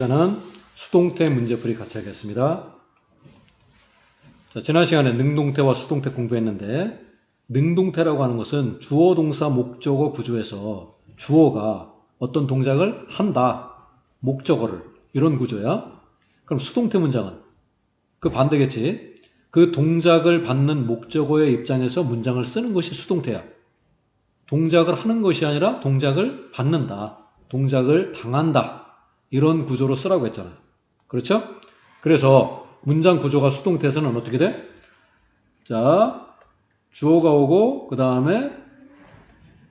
저는 수동태 문제풀이 같이 하겠습니다. 자, 지난 시간에 능동태와 수동태 공부했는데 능동태라고 하는 것은 주어 동사 목적어 구조에서 주어가 어떤 동작을 한다. 목적어를 이런 구조야. 그럼 수동태 문장은 그 반대겠지. 그 동작을 받는 목적어의 입장에서 문장을 쓰는 것이 수동태야. 동작을 하는 것이 아니라 동작을 받는다. 동작을 당한다. 이런 구조로 쓰라고 했잖아요. 그렇죠? 그래서 문장 구조가 수동태에서는 어떻게 돼? 자, 주어가 오고, 그 다음에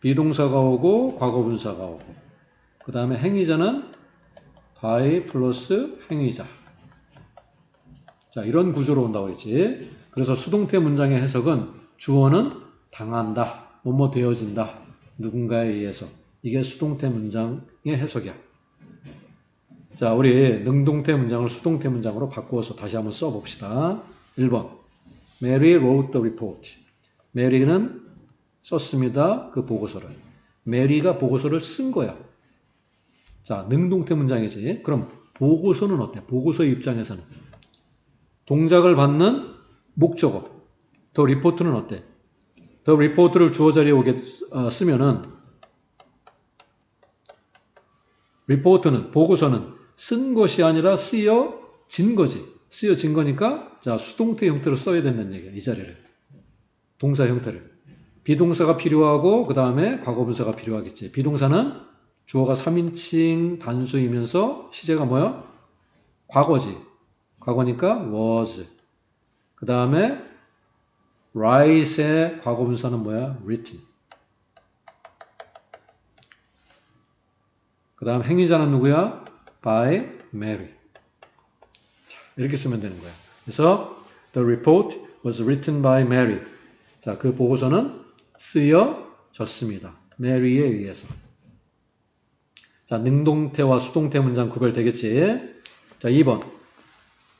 비동사가 오고, 과거분사가 오고, 그 다음에 행위자는 by 플러스 행위자. 자, 이런 구조로 온다고 했지. 그래서 수동태 문장의 해석은 주어는 당한다, 뭐뭐 되어진다, 누군가에 의해서. 이게 수동태 문장의 해석이야. 자, 우리 능동태 문장을 수동태 문장으로 바꾸어서 다시 한번 써봅시다. 1번. Mary wrote the report. 메리는 썼습니다. 그 보고서를. 메리가 보고서를 쓴 거야. 자, 능동태 문장이지. 그럼 보고서는 어때? 보고서의 입장에서는. 동작을 받는 목적어. 더 리포트는 어때? 더 리포트를 주어 자리에 오게 어, 쓰면은 리포트는 보고서는 쓴 것이 아니라 쓰여진 거지. 쓰여진 거니까 자 수동태 형태로 써야 된다는 얘기야. 이 자리를. 동사 형태를. 비동사가 필요하고 그 다음에 과거분사가 필요하겠지. 비동사는 주어가 3인칭 단수이면서 시제가 뭐야? 과거지. 과거니까 was. 그 다음에 write의 과거분사는 뭐야? written. 그 다음 행위자는 누구야? By Mary. 자, 이렇게 쓰면 되는 거야. 그래서 the report was written by Mary. 자, 그 보고서는 쓰여졌습니다. 메리에 의해서. 자, 능동태와 수동태 문장 구별되겠지? 자, 2번.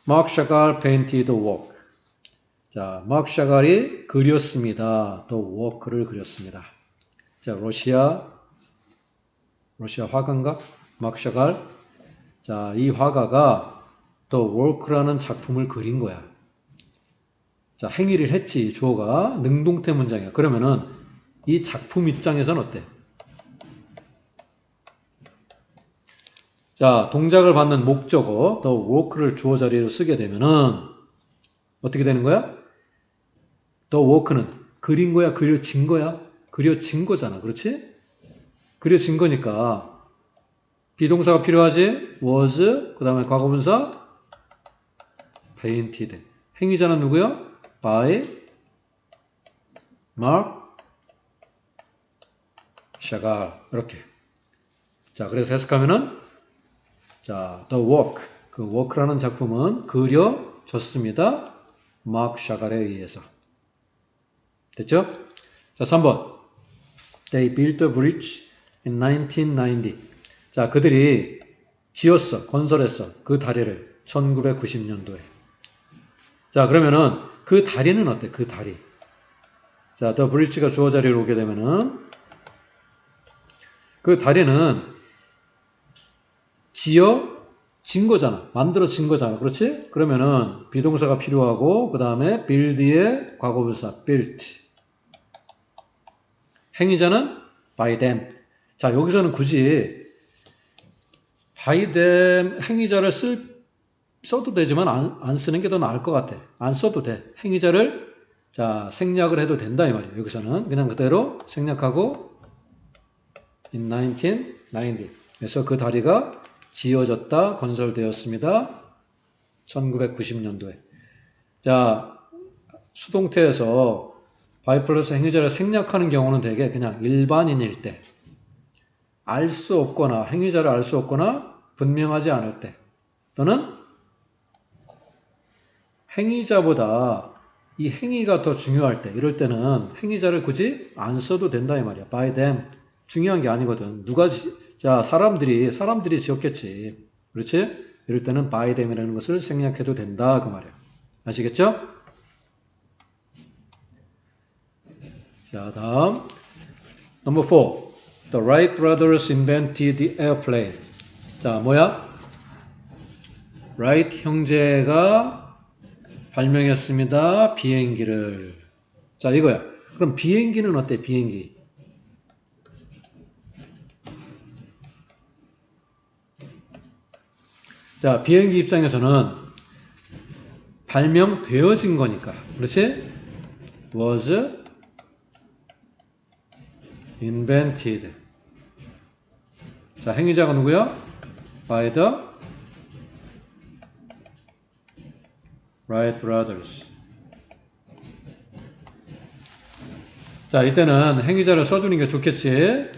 Mark Chagall painted the walk. 자, 마크 샤갈이 그렸습니다. The walk를 그렸습니다. 자, 러시아 러시아 화가인가? 마크 샤갈. 자, 이 화가가 The Work라는 작품을 그린 거야. 자, 행위를 했지, 주어가. 능동태 문장이야. 그러면은 이 작품 입장에서는 어때? 자, 동작을 받는 목적어, The Work를 주어 자리로 쓰게 되면은 어떻게 되는 거야? The Work는 그린 거야, 그려진 거야? 그려진 거잖아. 그렇지? 그려진 거니까 비동사가 필요하지? was, 그 다음에 과거분사 painted. 행위자는 누구야? by Mark Chagall. 이렇게. 자, 그래서 해석하면은 자, the work. 그 work라는 작품은 그려졌습니다. 마크 샤갈에 의해서. 됐죠? 자, 3번. They built a bridge in 1990. 자, 그들이 지었어, 건설했어. 그 다리를 1990년도에. 자, 그러면은 그 다리는 어때? 그 다리. 자, 더 브릿지가 주어 자리로 오게 되면은 그 다리는 지어진 거잖아. 만들어진 거잖아. 그렇지? 그러면은 비동사가 필요하고 그 다음에 build의 과거분사 built. 행위자는 by them. 자, 여기서는 굳이 them 행위자를 쓸 써도 되지만 안, 안 쓰는 게 더 나을 것 같아. 안 써도 돼. 행위자를 자 생략을 해도 된다 이 말이에요. 여기서는 그냥 그대로 생략하고 in 1990. 그래서 그 다리가 지어졌다, 건설되었습니다. 1990년도에. 자 수동태에서 by 플러스 행위자를 생략하는 경우는 되게 그냥 일반인일 때, 알 수 없거나 행위자를 알 수 없거나 분명하지 않을 때, 또는 행위자보다 이 행위가 더 중요할 때, 이럴 때는 행위자를 굳이 안 써도 된다 이 말이야. by them. 중요한 게 아니거든. 누가 지, 자 사람들이 사람들이 지었겠지. 그렇지? 이럴 때는 by them이라는 것을 생략해도 된다 그 말이야. 아시겠죠? 자 다음 number four. The Wright brothers invented the airplane. 자 뭐야? 라이트 형제가 발명했습니다. 비행기를. 자, 이거야. 그럼 비행기는 어때? 비행기. 자, 비행기 입장에서는 발명되어진 거니까. 그렇지? was invented. 자, 행위자가 누구야? By the Wright brothers. 자, 이때는 행위자를 써주는 게 좋겠지.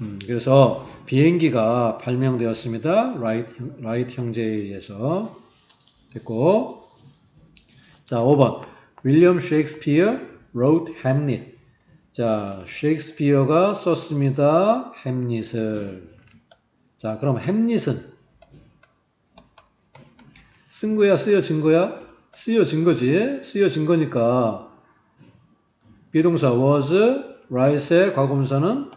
음, 그래서 비행기가 발명되었습니다. 라이트, 라이트 형제에 의해서. 됐고. 자, 5번. 윌리엄 셰익스피어 wrote Hamlet. 자, 셰익스피어가 썼습니다. 햄릿을. 자, 그럼 햄릿은 쓴 거야, 쓰여진 거야? 쓰여진 거지. 쓰여진 거니까 비동사 was, write의 과거분사는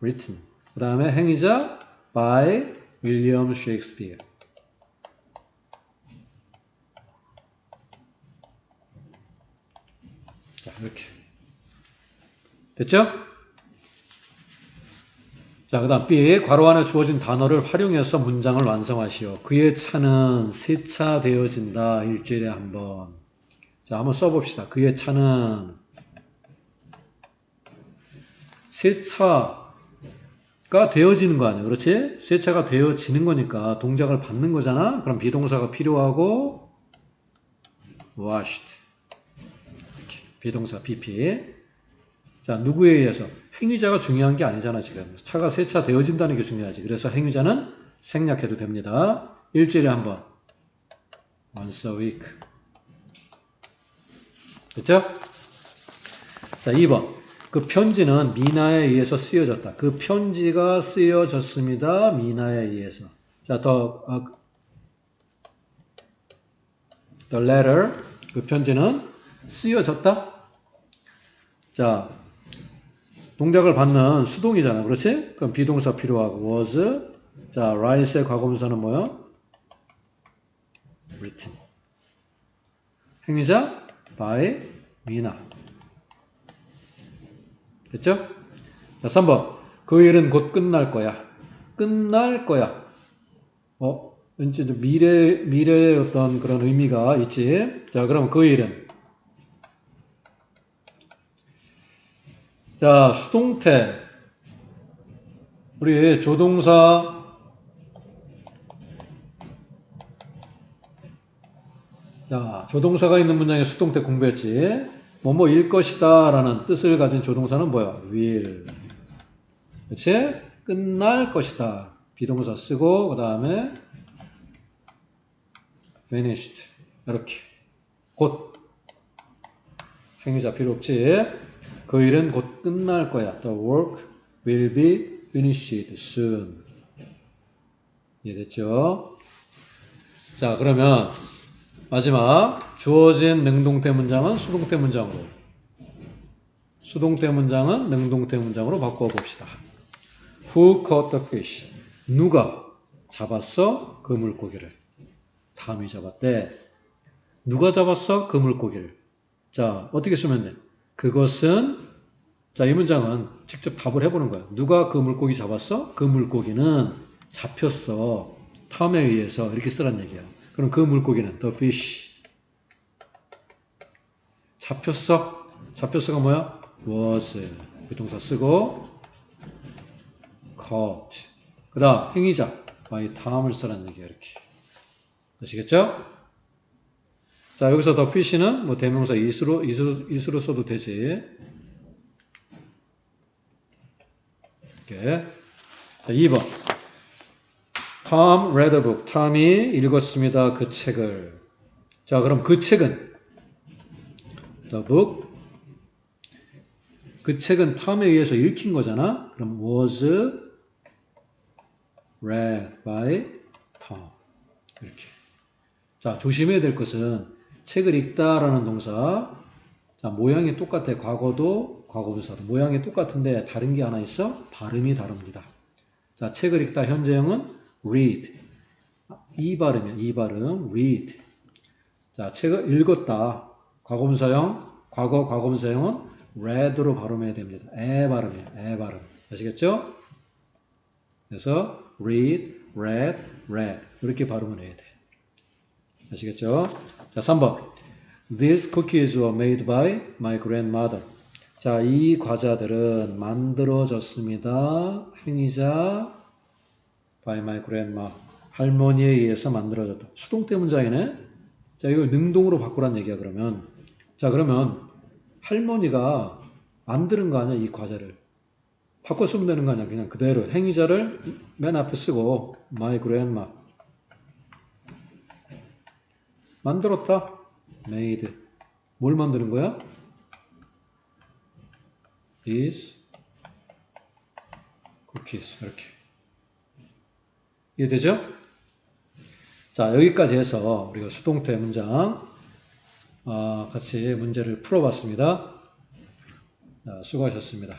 written. 그 다음에 행위자 by William Shakespeare. 자, 이렇게. 됐죠? 자, 그 다음 B. 괄호 안에 주어진 단어를 활용해서 문장을 완성하시오. 그의 차는 세차 되어진다. 일주일에 한 번. 자, 한번 써봅시다. 그의 차는 세차가 되어지는 거 아니야. 그렇지? 세차가 되어지는 거니까 동작을 받는 거잖아. 그럼 비동사가 필요하고 washed. 비동사 BP. 자, 누구에 의해서? 행위자가 중요한 게 아니잖아, 지금. 차가 세차 되어진다는 게 중요하지. 그래서 행위자는 생략해도 됩니다. 일주일에 한 번. once a week. 됐죠? 자, 2번. 그 편지는 미나에 의해서 쓰여졌다. 그 편지가 쓰여졌습니다. 미나에 의해서. 자, 더, 아, the letter. 그 편지는 쓰여졌다. 자, 동작을 받는 수동이잖아. 그렇지? 그럼 비동사 필요하고 was. 자, write의 과거분사는 뭐야? written. 행위자 by 미나. 됐죠? 자, 3번. 그 일은 곧 끝날 거야. 끝날 거야. 어? 왠지 좀 미래, 미래의 어떤 그런 의미가 있지. 자, 그럼 그 일은. 자, 수동태. 우리 조동사 자, 조동사가 있는 문장에 수동태 공부했지. 뭐뭐일 것이다 라는 뜻을 가진 조동사는 뭐야? will. 그치? 끝날 것이다. 비동사 쓰고, 그 다음에 finished. 이렇게. 곧. 행위자 필요 없지? 그 일은 곧 끝날 거야. The work will be finished soon. 이해됐죠? 자, 그러면 마지막 주어진 능동태 문장은 수동태 문장으로 수동태 문장은 능동태 문장으로 바꾸어 봅시다. Who caught the fish? 누가 잡았어 그 물고기를? 다음이 잡았대. 누가 잡았어 그 물고기를? 자 어떻게 쓰면 돼? 그것은 자 이 문장은 직접 답을 해보는 거야. 누가 그 물고기 잡았어? 그 물고기는 잡혔어. 탐에 의해서 이렇게 쓰란 얘기야. 그럼 그 물고기는 the fish 잡혔어 잡혔어가 뭐야 was 비동사 쓰고 caught 그 다음 행위자 by 탐을 쓰라는 얘기야 이렇게 아시겠죠? 자 여기서 the fish는 뭐 대명사 is로 is로, is로 써도 되지 이렇게 자 2번 Tom read a book. 탐이 읽었습니다. 그 책을. 자, 그럼 그 책은 the book. 그 책은 탐에 의해서 읽힌 거잖아. 그럼 was read by Tom. 이렇게. 자, 조심해야 될 것은 책을 읽다라는 동사. 자, 모양이 똑같아. 과거도 과거분사도 모양이 똑같은데 다른 게 하나 있어? 발음이 다릅니다. 자, 책을 읽다 현재형은 read. 이 발음이야. 이 발음. read. 자, 책을 읽었다. 과거분사형, 과거 과거분사형은 read로 발음해야 됩니다. 에 발음이에요. 에 발음. 아시겠죠? 그래서 read, read, read 이렇게 발음을 해야 돼. 아시겠죠? 자, 3번. These cookies were made by my grandmother. 자, 이 과자들은 만들어졌습니다. 행위자 by my grandma. 할머니에 의해서 만들어졌다. 수동태 문장이네. 자, 이걸 능동으로 바꾸란 얘기야, 그러면. 자, 그러면 할머니가 만드는 거 아니야, 이 과자를. 바꿔 쓰면 되는 거 아니야, 그냥 그대로. 행위자를 맨 앞에 쓰고, my grandma. 만들었다. made. 뭘 만드는 거야? is cookies. 이렇게. 이해되죠? 자, 여기까지 해서 우리가 수동태 문장 어, 같이 문제를 풀어봤습니다. 자, 수고하셨습니다.